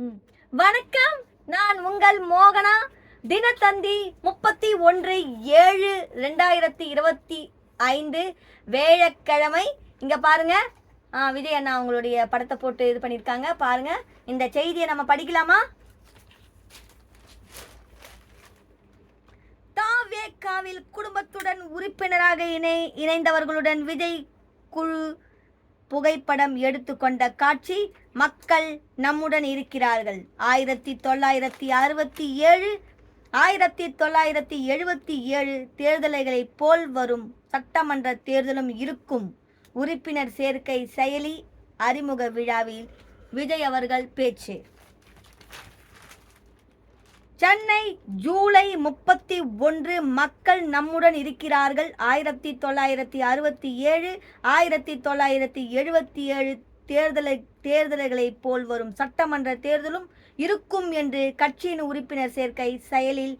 ம். வணக்கம் நான் உங்கள் மோகனா. தினத்தந்தி முப்பத்தி ஒன்று ஏழு ரெண்டாயிரத்தி இருபத்தி ஐந்து வேழக்கிழமை. இங்க பாருங்க. விஜய் அண்ணா அவங்களுடைய படத்தை போட்டு இது பண்ணியிருக்காங்க. பாருங்க. இந்த செய்தியை நம்ம படிக்கலாமா? தாவேக்காவில் குடும்பத்துடன் உறுப்பினராக இணை இணைந்தவர்களுடன் விஜய் குழு புகைப்படம் எடுத்துக்கொண்ட காட்சி. மக்கள் நம்முடன் இருக்கிறார்கள். ஆயிரத்தி தொள்ளாயிரத்தி அறுபத்தி ஏழு ஆயிரத்தி தொள்ளாயிரத்தி எழுபத்தி ஏழு தேர்தல்களைப் போல் வரும் சட்டமன்ற தேர்தலும் இருக்கும். உறுப்பினர் சேர்க்கை செயலி அறிமுக விழாவில் விஜய் அவர்கள் பேச்சு. சென்னை ஜூலை முப்பத்தி ஒன்று மக்கள் நம்முடன் இருக்கிறார்கள். ஆயிரத்தி தொள்ளாயிரத்தி அறுபத்தி ஏழு ஆயிரத்தி தொள்ளாயிரத்தி எழுபத்தி ஏழு தேர்தலை தேர்தல்களைப் போல் வரும் சட்டமன்ற தேர்தலும் இருக்கும் என்று கட்சியின் உறுப்பினர் சேர்க்கை செயலில்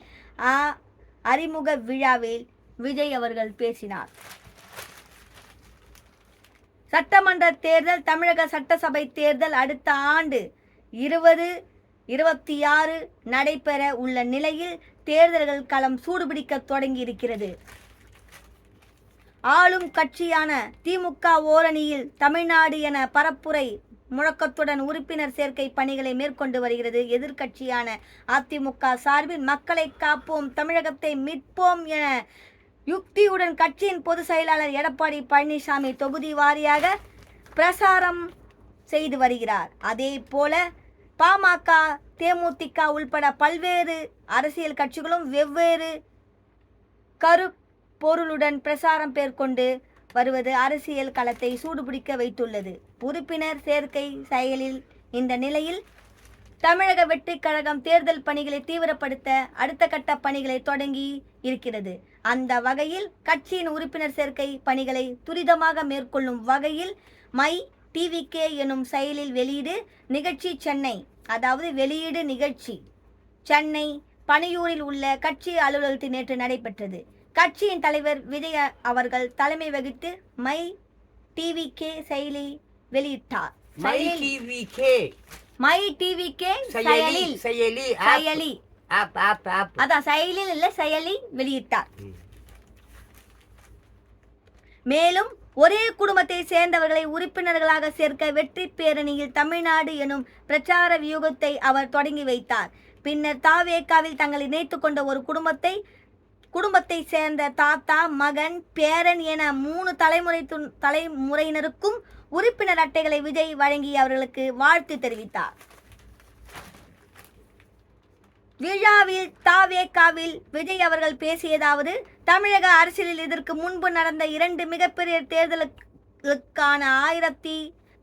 ஆ அறிமுக விழாவில் விஜய் அவர்கள் பேசினார். சட்டமன்ற தேர்தல் தமிழக சட்டசபை தேர்தல் அடுத்த ஆண்டு இருபது இருபத்தி ஆறு நடைபெற உள்ள நிலையில் தேர்தல்கள் களம் சூடுபிடிக்க தொடங்கி இருக்கிறது ஆளும் கட்சியான திமுக ஓரணியில் தமிழ்நாடு என பரப்புரை முழக்கத்துடன் உறுப்பினர் சேர்க்கை பணிகளை மேற்கொண்டு வருகிறது. எதிர்க்கட்சியான அதிமுக சார்பில் மக்களை காப்போம் தமிழகத்தை மீட்போம் என யுக்தியுடன் கட்சியின் பொதுச் செயலாளர் எடப்பாடி பழனிசாமி தொகுதி வாரியாக பிரசாரம் செய்து வருகிறார். அதே போல பாமக தேமுதிக உள்பட பல்வேறு அரசியல் கட்சிகளும் வெவ்வேறு கரு பொருளுடன் பிரசாரம் மேற்கொண்டு வருவது அரசியல் களத்தை சூடுபிடிக்க வைத்துள்ளது. உறுப்பினர் சேர்க்கை செயலில் இந்த நிலையில் தமிழக வெற்றிக் கழகம் தேர்தல் பணிகளை தீவிரப்படுத்த அடுத்த கட்ட பணிகளை தொடங்கி இருக்கிறது. அந்த வகையில் கட்சியின் உறுப்பினர் சேர்க்கை பணிகளை துரிதமாக மேற்கொள்ளும் வகையில் மை டிவிகே எனும் செயலில் வெளியீடு நிகழ்ச்சி சென்னை அதாவது வெளியீடு நிகழ்ச்சி சென்னை பனையூரில் உள்ள கட்சி அலுவலகத்தில் நேற்று நடைபெற்றது. கட்சியின் தலைவர் விஜய் அவர்கள் தலைமை வகித்து மை டிவிகே செயலி வெளியிட்டார். மை டிவி கே மை செயலி செயலில் செயலி செயலி. ஆப் அதான் செயலில் இல்ல செயலி வெளியிட்டார். மேலும் ஒரே குடும்பத்தை சேர்ந்தவர்களை உறுப்பினர்களாக சேர்க்க வெற்றி பேரணியில் தமிழ்நாடு எனும் பிரச்சார வியூகத்தை அவர் தொடங்கி வைத்தார். பின்னர் தாவேக்காவில் தங்களை இணைத்துக் கொண்ட ஒரு குடும்பத்தை குடும்பத்தை சேர்ந்த தாத்தா மகன் பேரன் என மூணு தலைமுறை தலைமுறையினருக்கும் உறுப்பினர் அட்டைகளை விஜய் வழங்கி அவர்களுக்கு வாழ்த்து தெரிவித்தார். விழாவில் தாவேக்காவில் விஜய் அவர்கள் பேசியதாவது தமிழக அரசியலில் இதற்கு முன்பு நடந்த இரண்டு மிகப்பெரிய தேர்தலுக்கான ஆயிரத்தி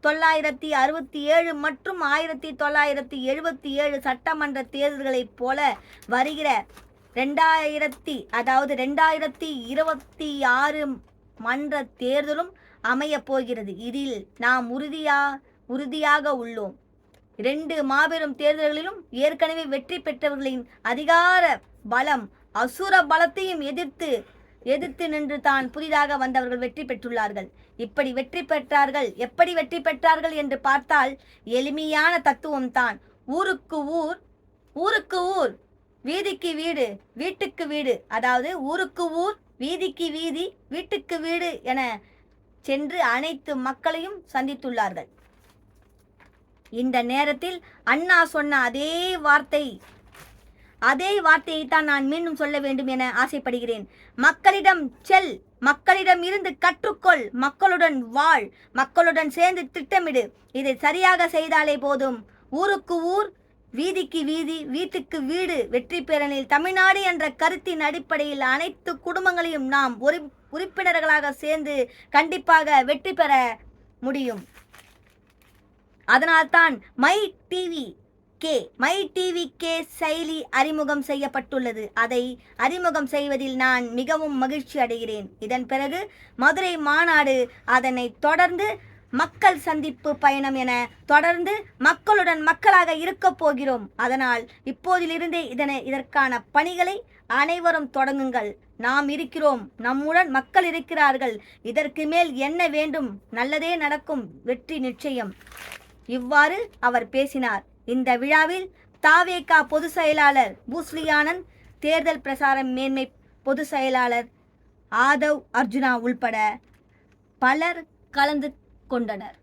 தொள்ளாயிரத்தி அறுபத்தி ஏழு மற்றும் ஆயிரத்தி தொள்ளாயிரத்தி எழுபத்தி ஏழு சட்டமன்ற தேர்தல்களைப் போல வருகிற ரெண்டாயிரத்தி அதாவது ரெண்டாயிரத்தி இருபத்தி ஆறு மன்ற தேர்தலும் அமையப் போகிறது. இதில் நாம் உறுதியா உறுதியாக உள்ளோம். இரண்டு மாபெரும் தேர்தல்களிலும் ஏற்கனவே வெற்றி பெற்றவர்களின் அதிகார பலம் அசுர பலத்தையும் எதிர்த்து எதிர்த்து நின்று தான் புதிதாக வந்தவர்கள் வெற்றி பெற்றுள்ளார்கள். இப்படி வெற்றி பெற்றார்கள் எப்படி வெற்றி பெற்றார்கள் என்று பார்த்தால் எளிமையான தத்துவம் தான் ஊருக்கு ஊர் ஊருக்கு ஊர். வீதிக்கு வீடு வீட்டுக்கு வீடு. அதாவது ஊருக்கு ஊர் வீதிக்கு வீதி வீட்டுக்கு வீடு என சென்று அனைத்து மக்களையும் சந்தித்துள்ளார்கள். இந்த நேரத்தில் அண்ணா சொன்ன அதே வார்த்தை அதே வார்த்தையை தான் நான் மீண்டும் சொல்ல வேண்டும் என ஆசைப்படுகிறேன். மக்களிடம் செல் மக்களிடம் இருந்து கற்றுக்கொள் மக்களுடன் வாழ் மக்களுடன் சேர்ந்து திட்டமிடு. இதை சரியாக செய்தாலே போதும். ஊருக்கு ஊர் வீதிக்கு வீதி வீட்டுக்கு வீடு வெற்றி பேரணியில் தமிழ்நாடு என்ற கருத்தின் அடிப்படையில் அனைத்து குடும்பங்களையும் நாம் ஒரு உறுப்பினர்களாக சேர்ந்து கண்டிப்பாக வெற்றி பெற முடியும். அதனால்தான் my TV K my TV K செயலி அறிமுகம் செய்யப்பட்டுள்ளது. அதை அறிமுகம் செய்வதில் நான் மிகவும் மகிழ்ச்சி அடைகிறேன். இதன் பிறகு மதுரை மாநாடு அதனை தொடர்ந்து மக்கள் சந்திப்பு பயணம் என தொடர்ந்து மக்களுடன் மக்களாக இருக்கப் போகிறோம். அதனால் இப்போதிலிருந்தே இதனை இதற்கான பணிகளை அனைவரும் தொடங்குங்கள். நாம் இருக்கிறோம். நம்முடன் மக்கள் இருக்கிறார்கள். இதற்கு மேல் என்ன வேண்டும்? நல்லதே நடக்கும். வெற்றி நிச்சயம். இவ்வாறு அவர் பேசினார். இந்த விழாவில் தாவேகா பொதுச் செயலாளர் பூஸ்லியானந்த் தேர்தல் பிரசார மேன்மை பொதுச் செயலாளர் ஆதவ் அர்ஜுனா உள்பட பலர் கலந்து கொண்டனர்.